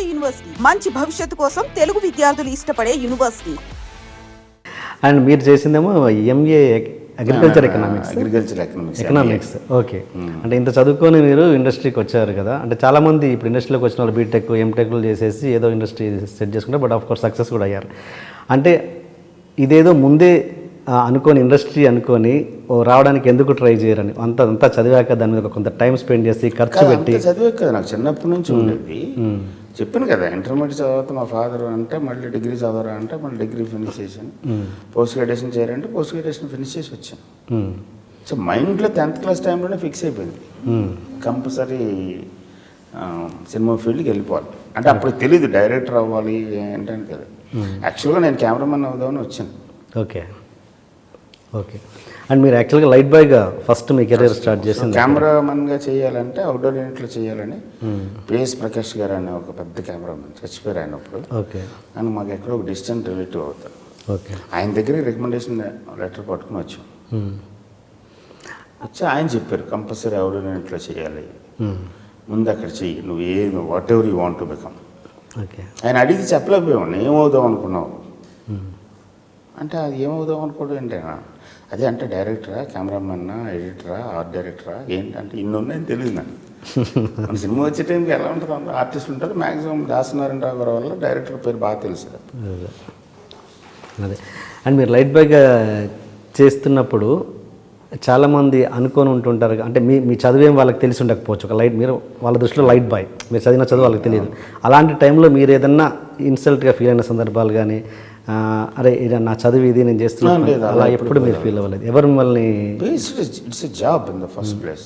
నాడు యూనివర్సిటీ. మంచి భవిష్యత్తు కోసం తెలుగు విద్యార్థులు ఇష్టపడే యూనివర్సిటీ. అండ్ మీరు చేసిందేమో MA agriculture economics agriculture economics economics okay అంటే ఇంత చదువుకొని మీరు ఇండస్ట్రీకి వచ్చారు కదా అంటే చాలా మంది ఇప్పుడు ఇండస్ట్రీలోకి వచ్చిన వాళ్ళు బీటెక్ ఎంటెక్లు చేసేసి ఏదో ఇండస్ట్రీ సెట్ చేసుకుంటారు బట్ ఆఫ్ కోర్స్ సక్సెస్ కూడా అయ్యారు. అంటే ఇదేదో ముందే అనుకోని ఇండస్ట్రీ అనుకొని రావడానికి ఎందుకు ట్రై చేయరని అంత అంతా చదివాక దాని మీద కొంత టైం స్పెండ్ చేసి ఖర్చు పెట్టి అంత చదివే కదా నాకు చిన్నప్పటి నుంచి ఉండేది. చెప్పాను కదా ఇంటర్మీడియట్ చదివితే మా ఫాదర్ అంటే మళ్ళీ డిగ్రీ చదవరా అంటే మళ్ళీ డిగ్రీ ఫినిష్ చేశాను. పోస్ట్ గ్రాడ్యుయేషన్ చేయాలంటే పోస్ట్ గ్రాడ్యుయేషన్ ఫినిష్ చేసి వచ్చాను. సో మైండ్లో టెన్త్ క్లాస్ టైంలోనే ఫిక్స్ అయిపోయింది. కంపల్సరీ సినిమా ఫీల్డ్కి వెళ్ళిపోవాలి. అంటే అప్పుడు తెలియదు డైరెక్టర్ అవ్వాలి ఏంటని కదా యాక్చువల్గా నేను కెమెరామెన్ అవుదామని వచ్చాను. Okay okay. అండ్ మీరు యాక్చువల్గా లైట్ బాయ్గా ఫస్ట్ మీ కెరీర్ స్టార్ట్ చేసింది కెమెరామెన్గా చేయాలంటే అవుట్డోర్ యూనిట్లో చేయాలని పిఎస్ ప్రకాష్ గారు అనే ఒక పెద్ద కెమెరామెన్ చచ్చిపోయారు ఆయన అప్పుడు ఓకే. ఆయన మాకు ఎక్కడో ఒక డిస్టెంట్ రిలేటివ్ అవుతారు. ఓకే. ఆయన దగ్గర రికమెండేషన్ లెటర్ పట్టుకుని వచ్చాం. మ్మ్. వచ్చి ఆయన చెప్పారు కంపల్సరీ అవుట్డోర్ యూనిట్లో చేయాలి. మ్మ్. ముందు అక్కడ చెయ్యి. నువ్వు ఏ whatever you want to become okay. ఆయన అడిగి చెప్పలేకపోయాను ఏమవుదాం అనుకున్నావు? అంటే అది ఏమవుదాం అనుకోవడం ఏంటైనా అదే అంటే డైరెక్టరా కెమెరామెన్నా ఎడిటరా ఆర్ట్ డైరెక్టరా? ఏంటంటే ఇన్ని ఉన్నాయని తెలియదు నాకు. మన సినిమా వచ్చే టైంకి ఎలా ఉంటుంది అందరూ? ఆర్టిస్ట్ ఉంటారు మ్యాక్సిమం దాసనారాయణ రావు గారు వల్ల డైరెక్టర్ పేరు బాగా తెలుసు అదే. అండ్ మీరు లైట్ బాయ్గా చేస్తున్నప్పుడు చాలామంది అనుకొని ఉంటుంటారు అంటే మీ మీ చదివేం వాళ్ళకి తెలిసి ఉండకపోవచ్చు. ఒక లైట్ మీరు వాళ్ళ దృష్టిలో లైట్ బాయ్. మీరు చదివిన చదువు వాళ్ళకి తెలియదు. అలాంటి టైంలో మీరు ఏదన్నా ఇన్సల్ట్గా ఫీల్ అయిన సందర్భాలు కానీ అరే ఇది నా చదువు ఇది నేను చేస్తున్నాను అలా ఎప్పుడు మీరు ఫీల్ అవ్వలేదు? ఎవరు మిమ్మల్ని it's job in the first place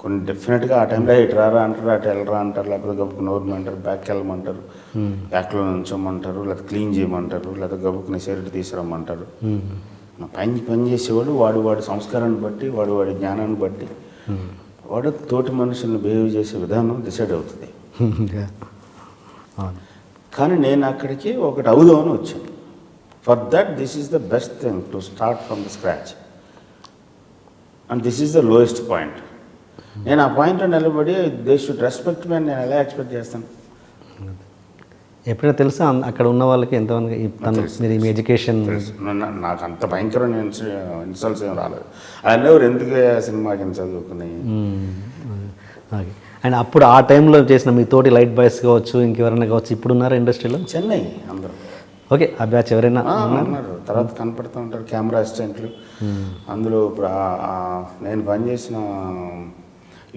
కొన్ని డెఫినెట్గా ఆ టైంలో ఇటు రారా అంటారు అటు వెళ్ళరా అంటారు లేకపోతే గబుకుని నోరమంటారు బ్యాక్ వెళ్ళమంటారు బ్యాక్లో నుంచోమంటారు లేకపోతే క్లీన్ చేయమంటారు లేకపోతే గబుకుని సెరటి తీసుకురమ్మంటారు నా పని పని చేసేవాడు వాడు వాడి సంస్కారాన్ని బట్టి వాడు వాడి జ్ఞానాన్ని బట్టి వాడు తోటి మనుషుల్ని బిహేవ్ చేసే విధానం డిసైడ్ అవుతుంది. అవును. కానీ నేను అక్కడికి ఒకటి అవుదామని వచ్చాను. For that this is the best thing to start from the scratch and this is the lowest point నేను ఆ పాయింట్లో నిలబడి దే షుడ్ రెస్పెక్ట్ మీ అని నేను ఎలా ఎక్స్పెక్ట్ చేస్తాను? ఎప్పుడైనా తెలుసా? అక్కడ ఉన్న వాళ్ళకి ఎంతమంది తను మీరు మీ ఎడ్యుకేషన్ నాకు అంత భయంకరమైన ఇన్సల్ట్స్ ఏం రాలేదు. అనేవారు ఎందుకు ఆ సినిమాకి చదువుకుని. ఓకే అండ్ అప్పుడు ఆ టైంలో చేసిన మీ తోటి లైట్ బాయ్స్ కావచ్చు ఇంకెవరైనా కావచ్చు ఇప్పుడు ఉన్నారా ఇండస్ట్రీలో? చెన్నై అందరూ. ఓకే ఆ బ్యాచ్ ఎవరైనా ఉన్నారు? తర్వాత కనపడుతూ ఉంటారు కెమెరా అసిస్టెంట్లు. అందులో ఇప్పుడు నేను పనిచేసిన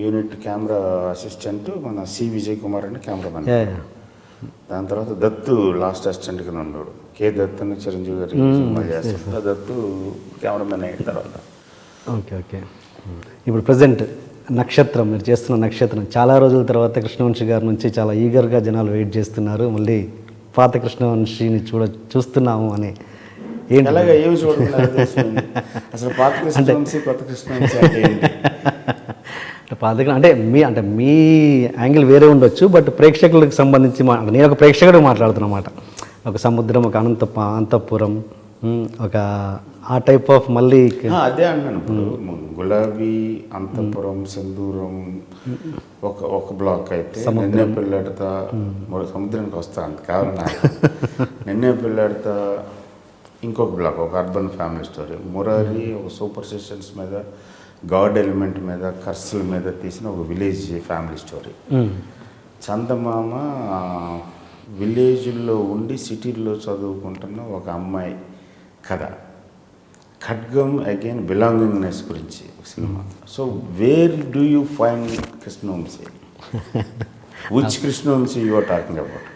యూనిట్ కెమెరా అసిస్టెంట్ మన సి విజయ్ కుమార్ అని యా, యా. దాని తర్వాత దత్తు లాస్ట్ అసిస్టెంట్ కింద ఉన్నాడు కే దత్తు అని చిరంజీవి గారి ఆ దత్తు కెమెరామెన్ అయిన తర్వాత. Okay okay. ఇప్పుడు ప్రజెంట్ నక్షత్రం మీరు చేస్తున్న నక్షత్రం. చాలా రోజుల తర్వాత కృష్ణవంశి గారి నుంచి చాలా ఈగర్గా జనాలు వెయిట్ చేస్తున్నారు. మళ్ళీ పాత కృష్ణవంశిని చూడ చూస్తున్నాము అని. ఏంటి? ఎలాగ ఏమి చూడకుండా తెలిసిపోయింది. అసలు పాత కృష్ణవంశీ కొత్త కృష్ణవంశీ అంటే మీ అంటే మీ యాంగిల్ వేరే ఉండొచ్చు బట్ ప్రేక్షకులకు సంబంధించి మా నేను ఒక ప్రేక్షకుడు మాట్లాడుతున్నమాట ఒక సముద్రం ఒక అనంత అంతఃపురం ఒక ఆ టైప్ ఆఫ్ మళ్ళీ అదే అన్నాను. గులాబీ అంతపురం సింధూరం ఒక ఒక బ్లాక్ అయితే నిన్నే పిల్లడతా మరో సముద్రానికి వస్తా అంత కావాలి నాకు. నిన్నే పిల్లడతా ఇంకొక బ్లాక్ ఒక అర్బన్ ఫ్యామిలీ స్టోరీ మురారి ఒక సూపర్ స్టిషన్స్ మీద గాడ్ ఎలిమెంట్ మీద కర్సుల మీద తీసిన ఒక విలేజ్ ఫ్యామిలీ స్టోరీ చందమామ విలేజ్లో ఉండి సిటీల్లో చదువుకుంటున్న ఒక అమ్మాయి. కథ. ఖడ్గం అగైన్ బిలాంగింగ్నెస్ గురించి ఒక cinema so where do you find Krishna Vamsi? Which Krishna Vamsi you're talking about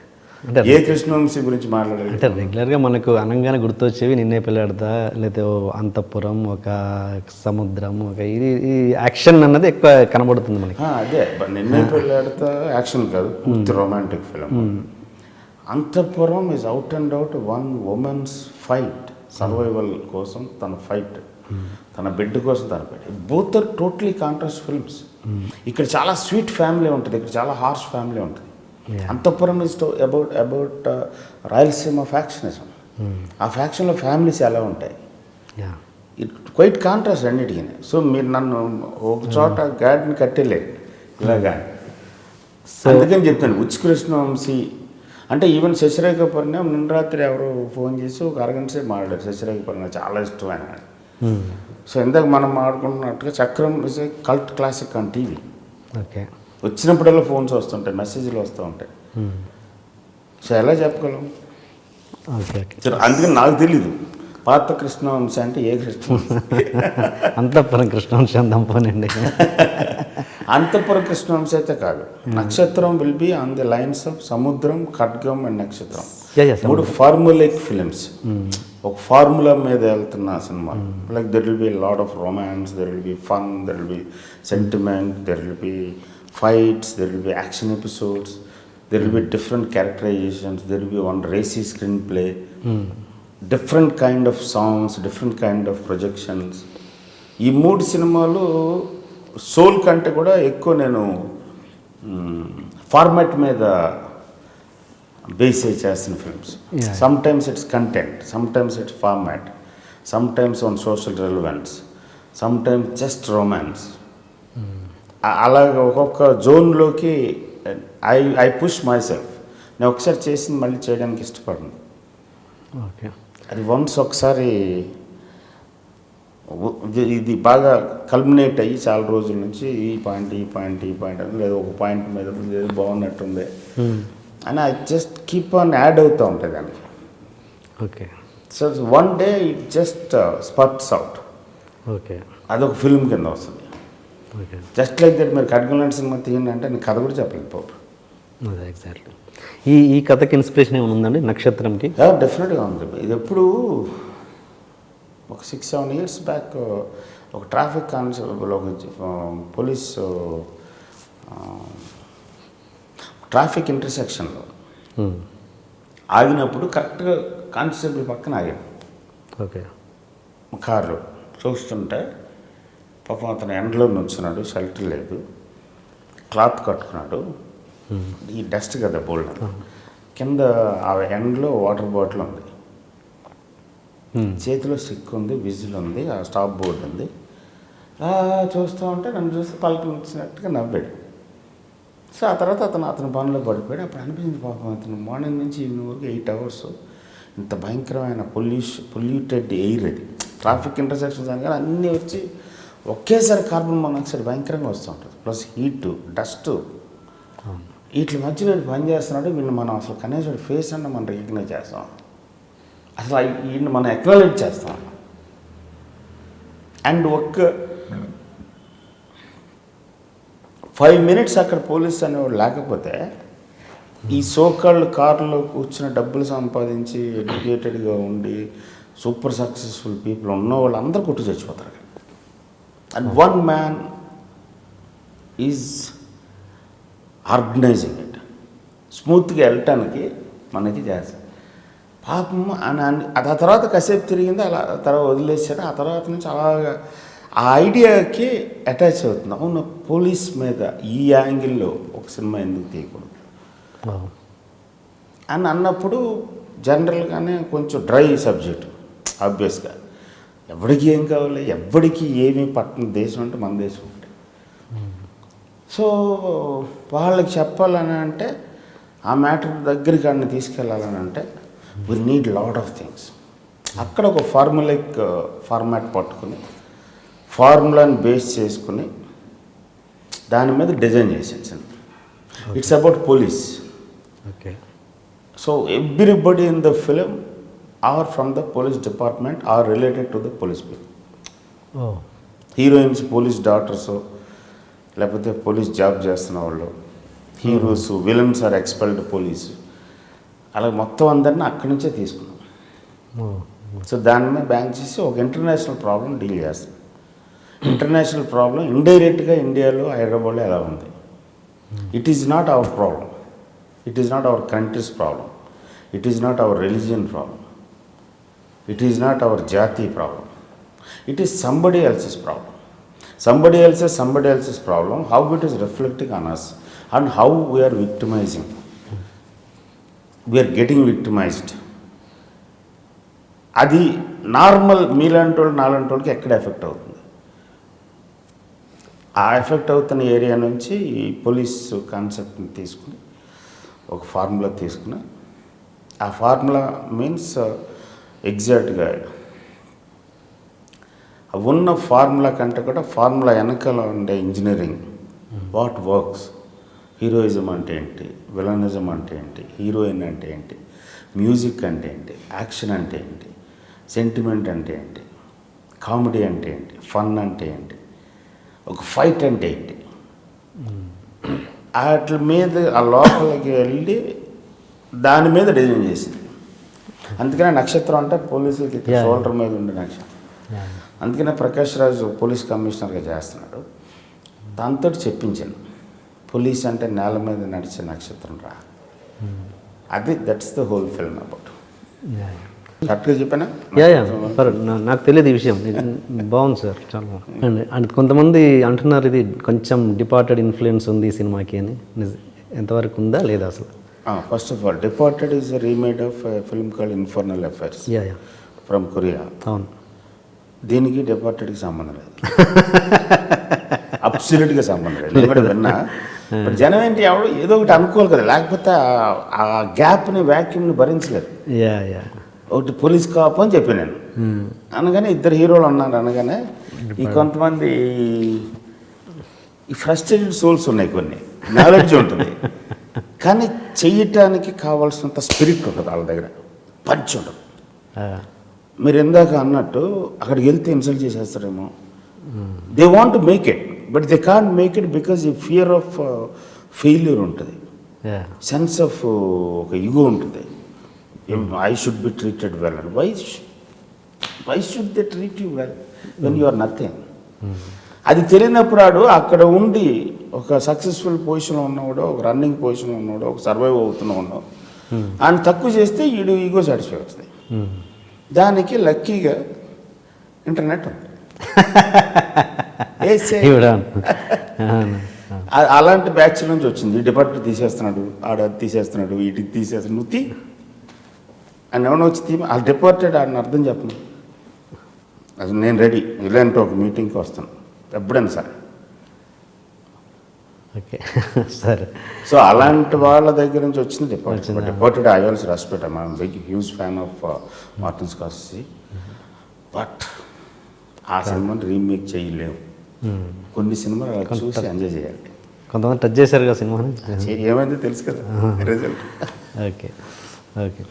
అంటే ఏ కృష్ణవంశీ గురించి మాట్లాడాలి అంటే రెగ్యులర్గా మనకు అనంగానే గుర్తొచ్చేవి నిన్నే పిల్లాడతా లేకపోతే అంతఃపురం ఒక సముద్రం ఒక ఇది ఈ యాక్షన్ అన్నది ఎక్కువ కనబడుతుంది మనకి. అదే. నిన్నే పెళ్ళాడితే యాక్షన్ కాదు పూర్తి romantic film Antahpuram is out and out one women's fight survival కోసం తన ఫైట్ తన బిడ్డ కోసం తన fight. Both are totally contrast films ఇక్కడ చాలా స్వీట్ ఫ్యామిలీ ఉంటుంది ఇక్కడ చాలా హార్ష్ ఫ్యామిలీ ఉంటుంది. Antahpuram is about about Rayalaseema factionism ఆ ఫ్యాక్షన్లో ఫ్యామిలీస్ ఎలా ఉంటాయి? ఇట్ క్వైట్ కాంట్రాస్ట్ అన్నిటికీ సో మీరు నన్ను ఒక చోట గాడిని కట్టేలేదు ఇలాగా. అందుకని చెప్తాను ఉత్కృష్ణవంశీ అంటే ఈవెన్ శశిరేఖ పరిణయం నిన్న రాత్రి ఎవరు ఫోన్ చేసి ఒక అరగంట సేపు మాట్లాడారు. శశిరేఖ పరిణయం చాలా ఇష్టమైన ఆయన. సో ఇందాక మనం మాట్లాడుకున్నట్టుగా Chakram is a cult classic on TV okay. వచ్చినప్పుడల్లా ఫోన్స్ వస్తుంటాయి మెసేజ్లు వస్తూ ఉంటాయి. సో ఎలా చెప్పగలం? అందుకని నాకు తెలీదు. పాత కృష్ణవంశీ అంటే ఏ కృష్ణవంశీ? అంతఃపురం కృష్ణవంశీ అందాం పోనండి అంతఃపురం కృష్ణవంశీ అయితే కాదు. Nakshatram will be on the lines of Samudram Khadgam and నక్షత్రం. మూడు ఫార్ములైక్ ఫిలిమ్స్ ఒక ఫార్ములా మీద వెళ్తున్న cinema. Like there will be lot of romance there will be fun there will be sentiment there will be fights there will be action episodes there will be different characterisations there will be one racy screenplay different kind of songs different kind of projections ఈ మూడు సినిమాలు soul కంటే కూడా ఎక్కువ నేను format మీద base చేస్తున్న films. Sometimes it's content sometimes it's format sometimes on social relevance sometimes just romance అలాగ ఒక్కొక్క జోన్లోకి I I push myself నేను ఒకసారి చేసింది మళ్ళీ చేయడానికి ఇష్టపడను. ఓకే అది వన్స్ ఒకసారి ఇది- బాగా కల్మినేట్ అయ్యి చాలా రోజుల నుంచి ఈ పాయింట్ ఈ పాయింట్ ఈ పాయింట్ అని లేదా ఒక పాయింట్ మీద ఏదో బాగున్నట్టుంది. అని I just keep on add అవుతూ ఉంటాయి దానికి. Okay. So one day it just spurts out okay. అదొక ఫిల్మ్ కింద వస్తుంది. ఓకే. జస్ట్ లైక్ దట్ మీరు కడగలాంటి సినిమా తీయండి అంటే నేను కథ కూడా చెప్పలేదు పాప. అదే ఎగ్జాక్ట్లీ. ఈ ఈ కథకి ఇన్స్పిరేషన్ ఏమైనా ఉందండి? నక్షత్రంకి? డెఫినెట్గా ఉంది. ఇది ఎప్పుడు ఒక సిక్స్ సెవెన్ ఇయర్స్ బ్యాక్ ఒక ట్రాఫిక్ కానిస్టేబుల్ ఒక పోలీస్ ట్రాఫిక్ ఇంటర్సెక్షన్లో. ఆగినప్పుడు కరెక్ట్గా కానిస్టేబుల్ పక్కన ఆగాను ఓకే. కారులో. చూస్తుంటే పాపం అతను ఎండలో నుంచున్నాడు షెల్టర్ లేదు. క్లాత్ కట్టుకున్నాడు. ఈ డస్ట్ కదా బోల్డ్ కింద ఆ ఎండలో వాటర్ బాటిల్ ఉంది. చేతిలో స్టిక్ ఉంది విజిల్ ఉంది ఆ స్టాప్ బోర్డు ఉంది. చూస్తూ ఉంటే నన్ను చూస్తే పలకరించినట్టుగా నవ్వాడు. సో ఆ తర్వాత అతను అతని పనిలో పడిపోయాడు. అప్పుడు అనిపించింది పాపం అతను మార్నింగ్ నుంచి ఈవినింగ్ వరకు ఎయిట్ అవర్స్ ఇంత భయంకరమైన పొల్యూష్ పొల్యూటెడ్ ఎయిర్ అది. ట్రాఫిక్ ఇంటర్సెక్షన్స్ అని కానీ అన్నీ వచ్చి ఒకేసారి కార్బన్ మోనాక్సైడ్ భయంకరంగా వస్తూ ఉంటుంది. Plus heat dust. వీటి మధ్య వీడు పని చేస్తున్నాడు వీళ్ళు మనం అసలు కనీసం ఫేస్ అన్న మనం రికగ్నైజ్ చేస్తాం. అసలు వీడిని మనం ఎక్నాలెడ్జ్ చేస్తాం. అండ్ ఒక్క ఫైవ్ మినిట్స్ అక్కడ పోలీస్ అనేవాడు లేకపోతే ఈ సోకాళ్ళు కారులో కూర్చుని డబ్బులు సంపాదించి ఎడ్యుకేటెడ్గా ఉండి సూపర్ సక్సెస్ఫుల్ పీపుల్ ఉన్న వాళ్ళు అందరూ కొట్టు చచ్చిపోతారు. And one man is organising it స్మూత్గా వెళ్ళటానికి మనకి చేస్తాం పాపం అని ఆ తర్వాత కాసేపు తిరిగింది అలా తర్వాత వదిలేసాడు ఆ తర్వాత నుంచి అలాగా ఆ ఐడియాకి అటాచ్ అవుతుంది అవును పోలీస్ మీద ఈ యాంగిల్లో ఒక సినిమా ఎందుకు తీయకూడదు. అని అన్నప్పుడు జనరల్గానే కొంచెం డ్రై సబ్జెక్ట్ ఆబ్వియస్గా. ఎవడికి ఏం కావాలి? ఎవడికి ఏమీ పట్టణ దేశం అంటే మన దేశం. సో వాళ్ళకి చెప్పాలని అంటే ఆ మ్యాటర్ దగ్గరికి అన్ని తీసుకెళ్ళాలని అంటే we need lot of things అక్కడ ఒక ఫార్ములిక్ ఫార్మాట్ పట్టుకుని ఫార్ములాని బేస్ చేసుకుని దాని మీద డిజైన్ చేసేసాను it's about police okay so everybody in the film are from the police department or related to the police people heroines police doctors లేకపోతే police job చేస్తున్న వాళ్ళు heroes villains are expelled police. అలా మొత్తం అందరిని అక్కడి నుంచే తీసుకున్నాం. సో దాని మీద బ్యాంక్ చేసి ఒక ఇంటర్నేషనల్ ప్రాబ్లం డీల్ చేస్తాం. ఇంటర్నేషనల్ ప్రాబ్లం ఇండైరెక్ట్గా ఇండియాలో హైదరాబాద్లో ఎలా ఉంది? It is not our problem it is not our country's problem it is not our religion problem it is not our జాతీ problem it is somebody else's problem somebody else's somebody else's problem how it is reflecting on us and how we are victimising we are getting victimised అది normal మీలాంటి వాళ్ళు నాలాంటి వాళ్ళకి ఎక్కడ effect అవుతుంది? ఆ effect అవుతున్న area నుంచి ఈ పోలీస్ కాన్సెప్ట్ని తీసుకుని ఒక ఫార్ములా తీసుకుని ఆ ఫార్ములా మీన్స్ ఎగ్జాక్ట్గా ఉన్న ఫార్ములా కంటే కూడా ఫార్ములా వెనకాల ఉండే ఇంజనీరింగ్. What works? హీరోయిజం అంటే ఏంటి? విలనిజం అంటే ఏంటి? హీరోయిన్ అంటే ఏంటి? మ్యూజిక్ అంటే ఏంటి? యాక్షన్ అంటే ఏంటి? సెంటిమెంట్ అంటే ఏంటి? కామెడీ అంటే ఏంటి? ఫన్ అంటే ఏంటి? ఒక ఫైట్ అంటే ఏంటి? వాటి మీద ఆ లోపలికి వెళ్ళి దాని మీద డిజైన్ చేసింది. అందుకనే నక్షత్రం అంటే పోలీసులకి. షోల్డర్ మీద ఉండే నక్షత్రం. అందుకనే ప్రకాష్ రాజు పోలీస్ కమిషనర్గా చేస్తున్నాడు. దాంతో చెప్పించాను. పోలీస్ అంటే నేల మీద నడిచే నక్షత్రం రా. అది that's the whole film about కరెక్ట్గా చెప్పానా? నాకు తెలియదు ఈ విషయం. బాగుంది సార్ చాలా అండ్ కొంతమంది అంటున్నారు ఇది కొంచెం డిపార్టెడ్ ఇన్ఫ్లుయెన్స్ ఉంది ఈ సినిమాకి అని. ఎంతవరకు ఉందా లేదా అసలు? First of all Departed is remade of film call Infernal Affairs yeah yeah. From Korea అవును. దీనికి డిపార్టెడ్కి సంబంధం లేదు. అబ్సల్యూట్గా సంబంధం లేదు. నేను కూడా విన్నా బట్ జనం ఏంటి ఎవడు ఏదో ఒకటి అనుకోవాలి కదా. లేకపోతే ఆ- గ్యాప్ని వ్యాక్యూమ్ని భరించలేదు. యా యా ఒకటి పోలీస్ కాపు అని చెప్పాను నేను. అనగానే ఇద్దరు హీరోలు ఉన్నారు అనగానే ఈ కొంతమంది ఈ ఫ్రస్ట్రేటెడ్ సోల్స్ ఉన్నాయి కొన్ని. నాలెడ్జ్ ఉంటుంది. కానీ చెయ్యటానికి కావాల్సినంత స్పిరిట్ ఉంటుంది వాళ్ళ దగ్గర. పంచ్ ఉంటుంది. మీరు ఇందాక అన్నట్టు అక్కడికి వెళ్తే insult చేసేస్తారేమో. They want make it but they can't make it because ఈ ఫియర్ ఆఫ్ ఫెయిల్యూర్ ఉంటుంది. సెన్స్ ఆఫ్ ఒక ఇగో ఉంటుంది. I should be treated well and why why should they treat you well when you are nothing అది తెలియనప్పుడు ఆడు అక్కడ ఉండి ఒక సక్సెస్ఫుల్ పొజిషన్లో ఉన్నవాడు ఒక రన్నింగ్ పొజిషన్లో ఉన్నాడు ఒక సర్వైవ్ అవుతున్నాడు ఆయన తక్కువ చేస్తే ఈడు ఈగో సాటిస్ఫై అవుతుంది. దానికి లక్కీగా ఇంటర్నెట్ ఉంది. అలాంటి బ్యాచ్ నుంచి వచ్చింది. డిపార్ట్మెంట్ తీసేస్తున్నాడు ఆడ తీసేస్తున్నాడు వీటికి తీసేస్తున్నాడు. నువ్వు తీ. అని ఎవరైనా వచ్చి తీ. ఆ డిపార్టెడ్ ఆడిని అర్థం చెప్పను. అది నేను రెడీ ఇలాంటి ఒక మీటింగ్కి వస్తాను. ఎప్పుడైనా సరే. ఓకే. సరే. సో అలాంటి వాళ్ళ దగ్గర నుంచి వచ్చింది Departed Departed I also respect I'm big huge fan of Martin Scorsese but ఆ సినిమాని రీమేక్ చేయలేము కొన్ని సినిమాలు అలా చూసి ఎంజాయ్ చేయాలి. కొంతమంది టచ్ చేశారు కదా సినిమాని ఏమైందో తెలుసు కదా. Result okay. ఓకే.